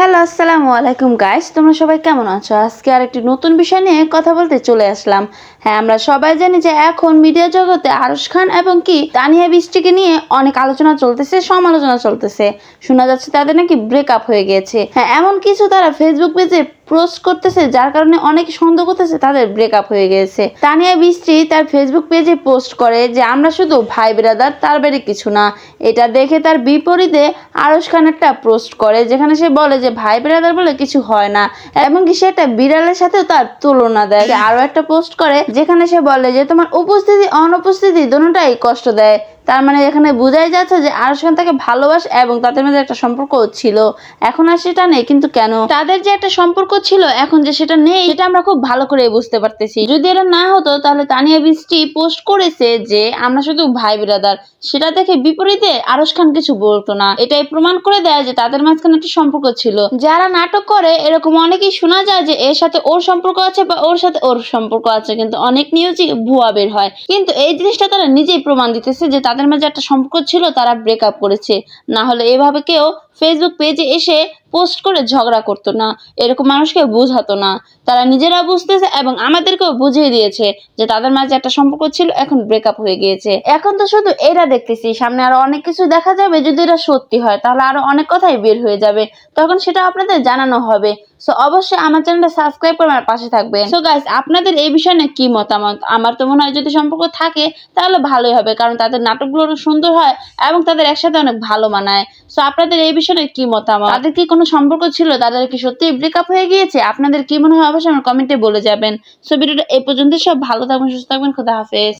Hello, আসসালামু আলাইকুম guys তোমরা সবাই কেমন আছো? আজকে আর একটি নতুন বিষয় নিয়ে কথা বলতে চলে আসলাম। হ্যাঁ আমরা সবাই জানি যে এখন মিডিয়া জগতে আরশ খান এবং কি তানিয়া বৃষ্টিকে নিয়ে অনেক আলোচনা চলতেছে, সমালোচনা চলতেছে। শোনা যাচ্ছে তাদের নাকি ব্রেকআপ হয়ে গিয়েছে। হ্যাঁ এমন কিছু তারা ফেসবুক পেজে পোস্ট করতেছে, যার কারণে অনেক সন্দেহ করতেছে, তাদের ব্রেকআপ হয়ে গেছে। তানিয়া বৃষ্টি তার ফেসবুক পেজে পোস্ট করে যে, আমরা শুধু ভাই ব্রাদার তার বাইরে কিছু না। এটা দেখে তার বিপরীতে আরশ খান একটা পোস্ট করে, যেখানে সে বলে যে, ভাই ব্রাদার বলে কিছু হয় না। এমনকি সে একটা বিড়ালের সাথেও তার তুলনা দেয়। সে আরও একটা পোস্ট করে, যেখানে সে বলে যে, তোমার উপস্থিতি, অনুপস্থিতি, দুটোটাই কষ্ট দেয়। তার মানে এখানে বোঝাই যাচ্ছে যে আরশ খান তাকে ভালোবাসে এবং তাদের মধ্যে একটা সম্পর্ক ছিল। এখন আর সেটা নেই, কিন্তু কেন? তাদের যে একটা সম্পর্ক ছিল, এখন যে সেটা নেই, সেটা আমরা খুব ভালো করে বুঝতে পারতেছি। যদি এটা না হতো, তাহলে তানিয়া বৃষ্টি পোস্ট করেছে যে, আমরা শুধু ভাই ব্রাদার। সেটা দেখে বিপরীতে আরশ খান কিছু বলতো না। এটাই প্রমাণ করে দেয় যে তাদের মাঝখানে একটা সম্পর্ক ছিল। যারা নাটক করে, এরকম অনেকেই শোনা যায় যে, এর সাথে ওর সম্পর্ক আছে বা ওর সাথে ওর সম্পর্ক আছে। কিন্তু অনেক নিউজই ভুয়া বের হয়। কিন্তু এই জিনিসটা তারা নিজেই প্রমাণ দিতেছে যে তাদের মাঝে একটা সম্পর্ক ছিল তারা ব্রেকআপ করেছে। না হলে এভাবে কেউ ফেসবুক পেজে এসে পোস্ট করে ঝগড়া করতো না। এরকম মানুষকে বোঝাতো না। তারা নিজেরা বুঝতেছে এবং আমাদেরকেও বুঝিয়ে দিয়েছে যে তাদের মাঝে একটা সম্পর্ক ছিল, এখন ব্রেকআপ হয়ে গিয়েছে। এখন তো শুধু এরা দেখতেছি, সামনে আরও অনেক কিছু দেখা যাবে যদি এটা সত্যি হয়, তাহলে আরও অনেক কথাই বের হয়ে যাবে। তখন সেটা আপনাদের জানানো হবে। সো অবশ্যই আমার চ্যানেলটা সাবস্ক্রাইব করে আমার পাশে থাকবেন। সো গাইস আপনাদের এই বিষয়ে নিয়ে কি মতামত? আমার তো মনে হয় যদি সম্পর্ক থাকে, তাহলে ভালোই হবে, কারণ তাদের নাটকগুলো অনেক সুন্দর হয় এবং তাদের একসাথে অনেক ভালো মানায়। সো আপনাদের এই বিষয়ে কি মতামত? তাদের কি কোনো সম্পর্ক ছিল? তাদের কি সত্যি ব্রেকআপ হয়ে গিয়েছে? আপনাদের কি মনে হয়? অবশ্যই আমার কমেন্টে বলে যাবেন। সো ভিডিওটা এই পর্যন্ত সব ভালো থাকবেন, সুস্থ থাকবেন। খুদা হাফেজ।